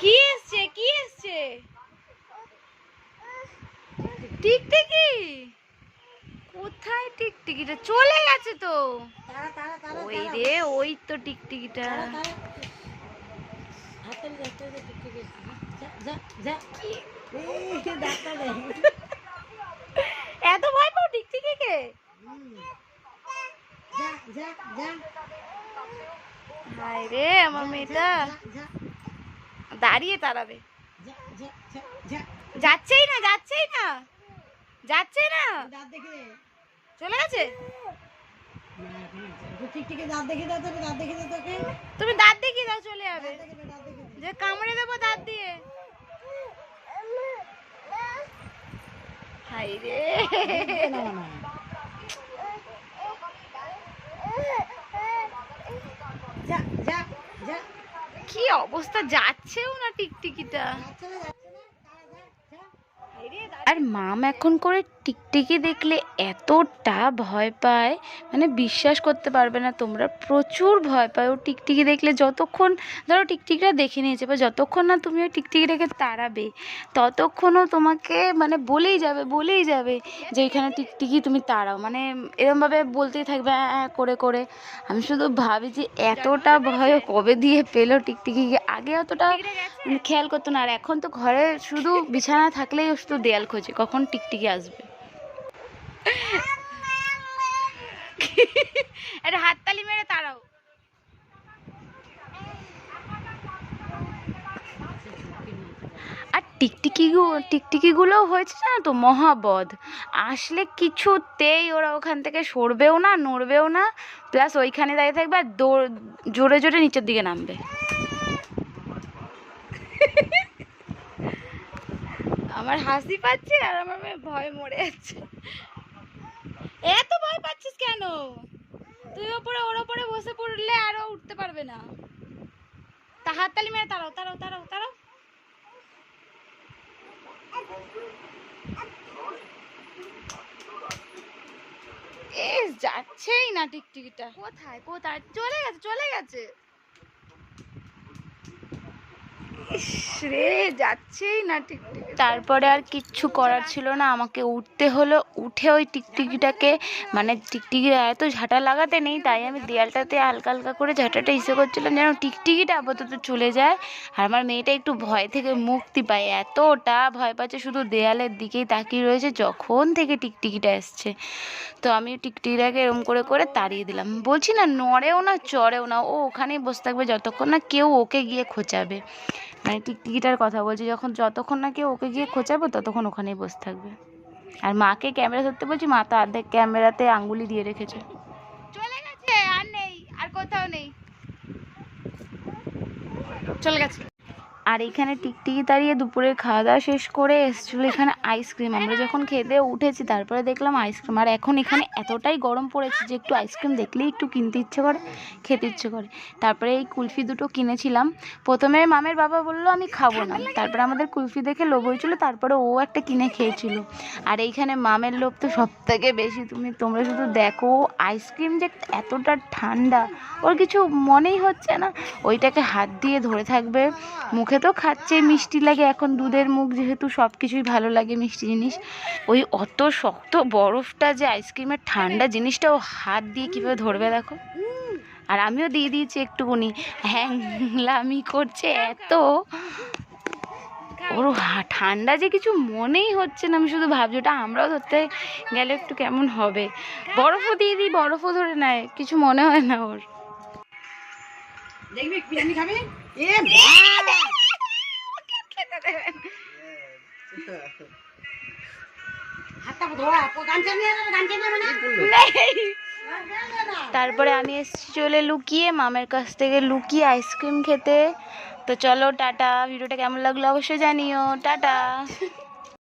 কি এসছে? কি এসছে? টিকটিকি? কোথায় টিকটিকিটা? চলে গেছে তো। ওই রে ওই তো টিকটিকিটা। এত ভয় পাও টিকটিকিকে? হায় রে আমার মেয়েটা। দাঁড়িয়ে তাড়াবে যাচ্ছেই না যাচ্ছেই না। যাচ্ছে না। দাঁত দেখে চলে গেছে? তুমি দাঁত দেখিয়ে দাও চলে যাবে। যে কামড়ে দেবো দাঁত দিয়ে। হাই রে। যা যা যা। কি অবস্থা? যাচ্ছেও না টিকটিকিটা যাচ্ছে না যাচ্ছে না তারা যা যা আর মাম এখন করে টিকটিকি দেখলে এতটা ভয় পায় মানে বিশ্বাস করতে পারবে না তোমরা প্রচুর ভয় পায় ও টিকটিকি দেখলে যতক্ষণ ধরো টিকটিকিটা দেখে নিয়েছে বা যতক্ষণ না তুমি ওই টিকটিকিটাকে তাড়াবে ততক্ষণও তোমাকে মানে বলেই যাবে বলেই যাবে যে এখানে টিকটিকি তুমি তাড়াও মানে এরমভাবে বলতেই থাকবে "অ্যাঁ, অ্যাঁ" করে করে। আমি শুধু ভাবি যে এতটা ভয় কবে দিয়ে পেল টিকটিকিকে আগে অতটা মানে খেয়াল করতো না আর এখন তো ঘরে শুধু বিছানা থাকলেই শুধু দেয়াল খোঁজে, কখন টিকটিকি আসবে? একটা হাততালি মেরে তাড়াও। আর টিকটিকি টিকটিকিগুলো হয়েছে না তো, মহাবধ। আসলে কিছুতেই ওরা ওখান থেকে সরবেও না, নড়বেও না, প্লাস ওইখানে দাঁড়িয়ে থাকবে আর জোরে জোরে নিচের দিকে নামবে। আমার হাসি পাচ্ছে আর আমার মেয়ে ভয় মরে যাচ্ছে। এত ভয় পাচ্ছিস কেন? তুই ওপরে, ওর ওপরে বসে পড়লে আরও উঠতে পারবে না। তা হাততালি মেরে তাড়াও তাড়াও তাড়াও তাড়াও। এস, যাচ্ছেই না টিকটিকিটা। কোথায়? কোথায়? চলে গেছে চলে গেছে। যাচ্ছেই না টিকটিকি তারপরে আর কিচ্ছু করার ছিল না, আমাকে উঠতে হলো, উঠে ওই টিকটিকিটাকে মানে টিকটিকির এত ঝাঁটা লাগাতে নেই, তাই আমি দেয়ালটাতে হালকা হালকা করে ঝাঁটাটা ইসে করছিলাম যেন টিকটিকিটা আপাতত চলে যায়। আর আমার মেয়েটা একটু ভয় থেকে মুক্তি পায়, এতটা ভয় পাচ্ছে, শুধু দেয়ালের দিকেই তাকিয়ে রয়েছে, যখন থেকে টিকটিকিটা এসছে। তো আমি টিকটিকিটাকে এরম করে করে তাড়িয়ে দিলাম। বলছি না, নড়েও না, চড়েও না, ও ওখানেই বসে থাকবে যতক্ষণ না কেউ ওকে গিয়ে খোঁচাবে। মানে টিকটিকিটার কথা বলছি, যখন যতক্ষণ না কেউ ওকে গিয়ে খোঁচাবো ততক্ষণ ওখানেই বসে থাকবে। আর মাকে ক্যামেরা ধরতে বলছি, মা তো অর্ধেক ক্যামেরাতে আঙ্গুলি দিয়ে রেখেছে। চলে গেছে, আর নেই, আর কোথাও নেই। চলে গেছে। আর এখানে টিকটিকি তাড়িয়ে দুপুরে খাওয়া দাওয়া শেষ করে এসেছিল এখানে আইসক্রিম। আমরা যখন খেতে উঠেছি, তারপরে দেখলাম আইসক্রিম। আর এখন এখানে এতটাই গরম পড়েছে যে একটু আইসক্রিম দেখলেই একটু কিনতে ইচ্ছে করে, খেতে ইচ্ছে করে। তারপরে এই কুলফি দুটো কিনেছিলাম। প্রথমে মামের বাবা বলল, আমি খাব না। তারপরে আমাদের কুলফি দেখে লোভ হয়েছিল, তারপরে ও একটা কিনে খেয়েছিল। আর এইখানে মামের লোভ তো সব থেকে বেশি। তুমি, তোমরা শুধু দেখো, আইসক্রিম যে এতটা ঠান্ডা, ওর কিছু মনেই হচ্ছে না। ওইটাকে হাত দিয়ে ধরে থাকবে, মুখে তো খাচ্ছে, মিষ্টি লাগে। এখন দুধের মুখ যেহেতু সব কিছুই ভালো লাগে মিষ্টি জিনিস, ওই অত শক্ত বরফটা যে আইসক্রিমের ঠান্ডা জিনিসটা ও হাত দিয়ে কীভাবে ধরবে দেখো। আর আমিও দিয়ে দিয়েছি একটুকুনি হ্যাংলামি করছে এত। ওর ঠান্ডা যে কিছু মনেই হচ্ছে না, আমি শুধু ভাবছি ওটা আমরাও ধরতে গেলে একটু কেমন হবে। বরফও দিয়ে দিই, বরফও ধরে নেয়, কিছু মনে হয় না ওর। দেখবি, বিরিয়ানি খাবি? এ তারপরে আমি এসেছি চলে লুকিয়ে, মামের কাছ থেকে লুকিয়ে আইসক্রিম খেতে। তো চলো, টাটা। ভিডিওটা কেমন লাগল অবশ্যই জানিও। টাটা।